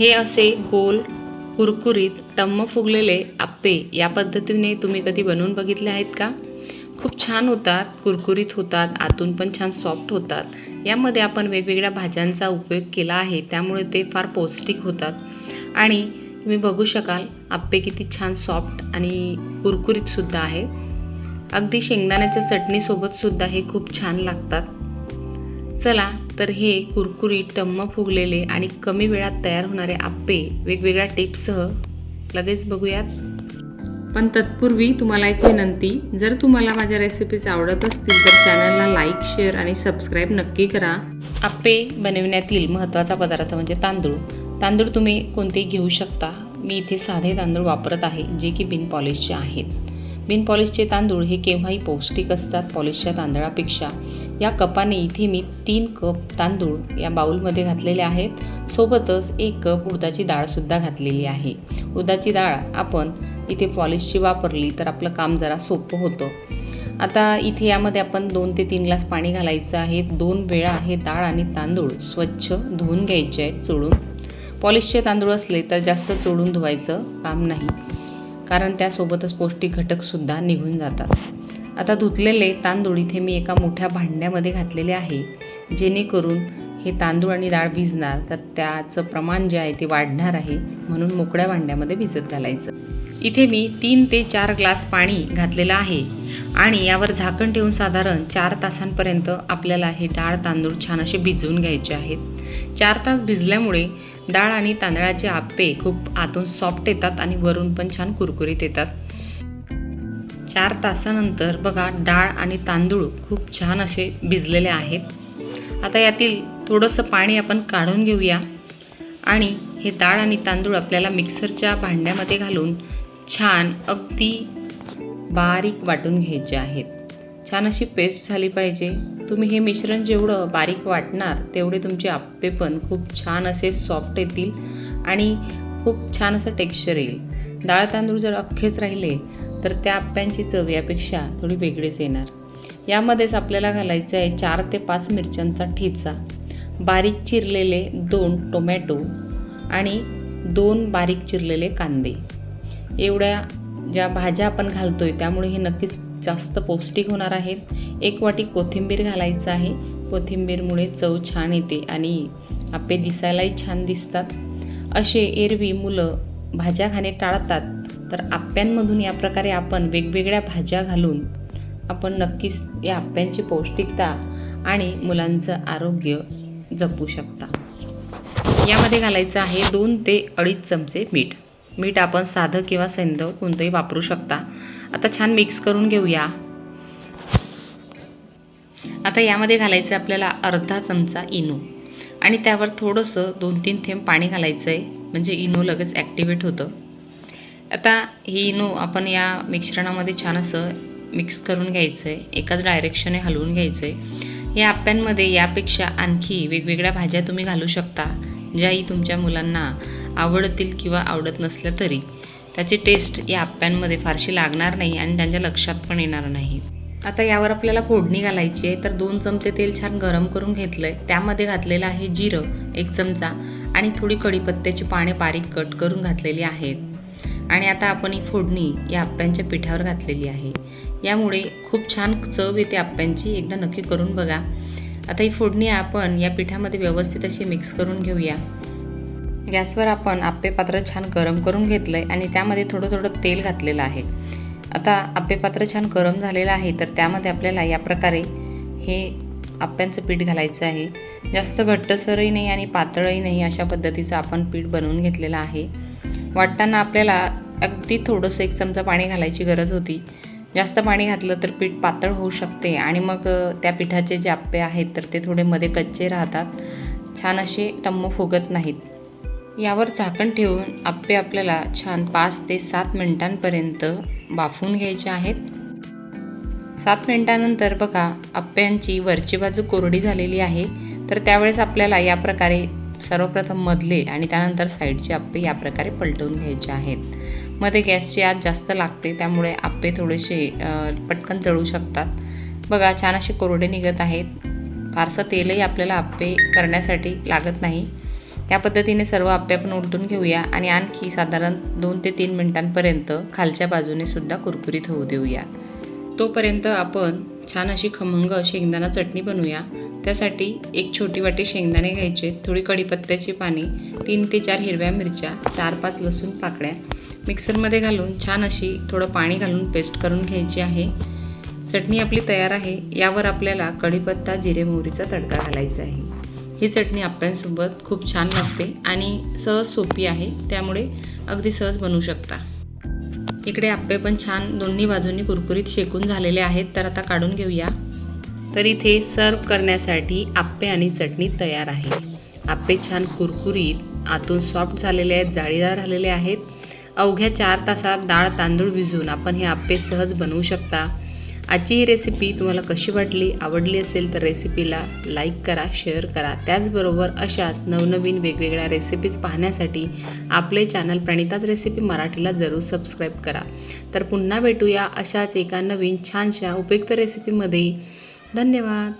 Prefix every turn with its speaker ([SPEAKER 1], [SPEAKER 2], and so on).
[SPEAKER 1] हे असे गोल कुरकुरीत टम्म फुगलेले आप्पे या पद्धतीने तुम्ही कधी बनवून बघितले आहेत का? खूप छान होतात कुरकुरीत होतात आतून पण छान सॉफ्ट होतात. यामध्ये आपण वेगवेगळ्या भाज्यांचा उपयोग केला आहे त्यामुळे ते फार पौष्टिक होतात. आणि तुम्ही बघू शकाल आप्पे किती छान सॉफ्ट आणि कुरकुरीतसुद्धा आहे. अगदी शेंगदाण्याच्या चटणीसोबतसुद्धा हे खूप छान लागतात. चला तर हे कुरकुरीत टम्म फुगलेले आणि कमी वेळात तयार होणारे आप्पे वेगवेगळ्या टिप्ससह लगेच बघूयात. पण तत्पूर्वी तुम्हाला एक विनंती जर तुम्हाला माझ्या रेसिपीज आवडत असतील तर चॅनलला लाईक शेअर आणि सबस्क्राईब नक्की करा. आप्पे बनविण्यातील महत्त्वाचा पदार्थ म्हणजे तांदूळ. तांदूळ तुम्ही कोणतेही घेऊ शकता. मी इथे साधे तांदूळ वापरत आहे जे की बिन पॉलिशचे आहेत. बिन पॉलिशचे तांदूळ हे केव्हाही पौष्टिक असतात पॉलिशच्या तांदळापेक्षा. या कपाने इथे मी तीन कप तांदूळ या बाऊलमध्ये घातलेले आहेत. सोबतच एक कप उडदाची डाळसुद्धा घातलेली आहे. उडदाची डाळ आपण इथे पॉलिशची वापरली तर आपलं काम जरा सोपं होतं. आता इथे यामध्ये आपण दोन ते तीन ग्लास पाणी घालायचं आहे. दोन वेळा हे डाळ आणि तांदूळ स्वच्छ धुवून घ्यायचे आहेत चोळून. पॉलिशचे तांदूळ असले तर जास्त चोळून धुवायचं काम नाही. कारण त्यासोबतच पौष्टिक घटकसुद्धा निघून जातात. आता धुतलेले तांदूळ इथे मी एका मोठ्या भांड्यामध्ये घातलेले आहे. जेणेकरून हे तांदूळ आणि डाळ भिजणार तर त्याचं प्रमाण जे आहे ते वाढणार आहे म्हणून मोकळ्या भांड्यामध्ये भिजत घालायचं. इथे मी तीन ते चार ग्लास पाणी घातलेलं आहे. आणि यावर झाकण ठेवून साधारण चार तासांपर्यंत आपल्याला हे डाळ तांदूळ छान असे भिजवून घ्यायचे आहेत. चार तास भिजल्यामुळे डाळ आणि तांदळाचे आप्पे खूप आतून सॉफ्ट येतात आणि वरून पण छान कुरकुरीत येतात. चार तासानंतर बघा डाळ आणि तांदूळ खूप छान असे भिजलेले आहेत. आता यातील थोडंसं पाणी आपण काढून घेऊया आणि हे डाळ आणि तांदूळ आपल्याला मिक्सरच्या भांड्यामध्ये घालून छान अगदी बारीक वाटून घ्यायचे आहेत. छान अशी पेस्ट झाली पाहिजे. तुम्ही हे मिश्रण जेवढं बारीक वाटणार तेवढे तुमचे आप्पे पण खूप छान असे सॉफ्ट येतील आणि खूप छान असं टेक्स्चर येईल. डाळ तांदूळ जर अख्खेच राहिले तर त्या आप्प्यांची चव यापेक्षा थोडी वेगळीच येणार. यामध्येच आपल्याला घालायचं आहे चार ते पाच मिरच्यांचा ठेचा बारीक चिरलेले दोन टोमॅटो आणि दोन बारीक चिरलेले कांदे. एवढ्या ज्या भाज्या आपण घालतो आहे त्यामुळे हे नक्कीच जास्त पौष्टिक होणार आहेत. एक वाटी कोथिंबीर घालायचं आहे. कोथिंबीरमुळे चव छान येते आणि आपे दिसायलाही छान दिसतात. असे एरवी मुलं भाज्या खाणे टाळतात. तर आप्यांमधून या प्रकारे आपण वेगवेगळ्या भाज्या घालून आपण नक्कीच या आप्यांची पौष्टिकता आणि मुलांचं आरोग्य जपू शकता. यामध्ये घालायचं आहे दोन ते अडीच चमचे मीठ. मीठ आपण साधं किंवा सेंदव कोणतंही वापरू शकता. आता छान मिक्स करून घेऊया. आता यामध्ये घालायचं आहे आपल्याला अर्धा चमचा इनो. आणि त्यावर थोडंसं दोन तीन थेंब पाणी घालायचं आहे म्हणजे इनो लगेच ॲक्टिवेट होतं. आता ही इनो आपण या मिश्रणामध्ये छान असं मिक्स करून घ्यायचं आहे एकाच डायरेक्शने हलवून घ्यायचं आहे या आप्यांमध्ये यापेक्षा आणखी वेगवेगळ्या भाज्या तुम्ही घालू शकता. ज्याही तुमच्या मुलांना आवडतील किंवा आवडत नसल्या तरी त्याची टेस्ट या आप्यांमध्ये फारशी लागणार नाही आणि त्यांच्या लक्षात पण येणार नाही. आता यावर आपल्याला फोडणी घालायची आहे तर दोन चमचे तेल छान गरम करून घेतलं आहे त्यामध्ये घातलेलं आहे जिरं एक चमचा आणि थोडी कढीपत्त्याची पाने बारीक कट करून घातलेली आहेत. आणि आता आपण ही फोडणी या आप्यांच्या पिठावर घातलेली आहे. यामुळे खूप छान चव येते आप्यांची एकदा नक्की करून बघा. आता ही फोडणी आपण या पिठामध्ये व्यवस्थित अशी मिक्स करून घेऊया. गॅसवर आपण आप्पे पात्र छान गरम करून घेतलं आहे आणि त्यामध्ये थोडं थोडं तेल घातलेलं आहे. आता आप्पे पात्र छान गरम झालेलं आहे तर त्यामध्ये आपल्याला या प्रकारे हे आप्यांचं पीठ घालायचं आहे. जास्त घट्टसरही नाही आणि पातळही नाही अशा पद्धतीचं आपण पीठ बनवून घेतलेलं आहे. वाटताना आपल्याला अगदी थोडंसं एक चमचा पाणी घालायची गरज होती. जास्त पाणी घातलं तर पीठ पातळ होऊ शकते आणि मग त्या पिठाचे जे आप्पे आहेत तर ते थोडे मध्ये कच्चे राहतात. छान असे टम्म फुगत नाहीत. यावर झाकण ठेवून आप्पे आपल्याला छान पाच ते सात मिनिटांपर्यंत बाफून घ्यायचे आहेत. सात मिनिटानंतर बघा आप्प्यांची वरची बाजू कोरडी झालेली आहे. तर त्यावेळेस आपल्याला या प्रकारे सर्वप्रथम मधले आणि त्यानंतर साईडचे आप्पे या प्रकारे पलटवून घ्यायचे आहेत. मध्ये गॅसची आत जास्त लागते त्यामुळे आप्पे थोडेसे पटकन जळू शकतात. बघा छान असे कोरडे निघत आहेत. फारसं तेलही आपल्याला आप्पे करण्यासाठी लागत नाही. त्या पद्धतीने सर्व आप्पे आपण उलटून घेऊया आणि आणखी साधारण दोन ते तीन मिनिटांपर्यंत खालच्या बाजूने सुद्धा कुरकुरीत होऊ देऊया. तोपर्यंत आपण छान अशी खमंग शेंगदाणा चटणी बनवूया. त्यासाठी एक छोटी वाटी शेंगदाणे घ्यायचे थोडी कढीपत्त्याची पाणी तीन ते चार हिरव्या मिरच्या चार पाच लसूण पाकळ्या. मिक्सरमध्ये घालून छान अशी थोडं पाणी घालून पेस्ट करून घ्यायची आहे. चटणी आपली तयार आहे यावर आपल्याला कढीपत्ता जिरे मोहरीचा तडका घालायचा आहे. ही चटणी आप्यांसोबत खूप छान लागते आणि सहज सोपी आहे त्यामुळे अगदी सहज बनवू शकता. इकडे आप्पे पण छान दोन्ही बाजूंनी कुरकुरीत शेकून झालेले आहेत तर आता काढून घेऊया. तर इथे सर्व करण्यासाठी आप्पे आणि चटणी तयार आहे. आप्पे छान कुरकुरीत आतून सॉफ्ट झालेले आहेत जाळीदार झालेले आहेत. अवघ्या चार तासात डाळ तांदूळ भिजून आपण हे आप्पे सहज बनवू शकता. आजची ही रेसिपी तुम्हाला कशी वाटली आवडली असेल तर रेसिपीला लाईक करा शेअर करा. त्याचबरोबर अशाच नवनवीन वेगवेगळ्या रेसिपीज पाहण्यासाठी आपले चॅनल प्रणिताच रेसिपी मराठीला जरूर सबस्क्राईब करा. तर पुन्हा भेटूया अशाच एका नवीन छानशा उपयुक्त रेसिपीमध्ये धन्यवाद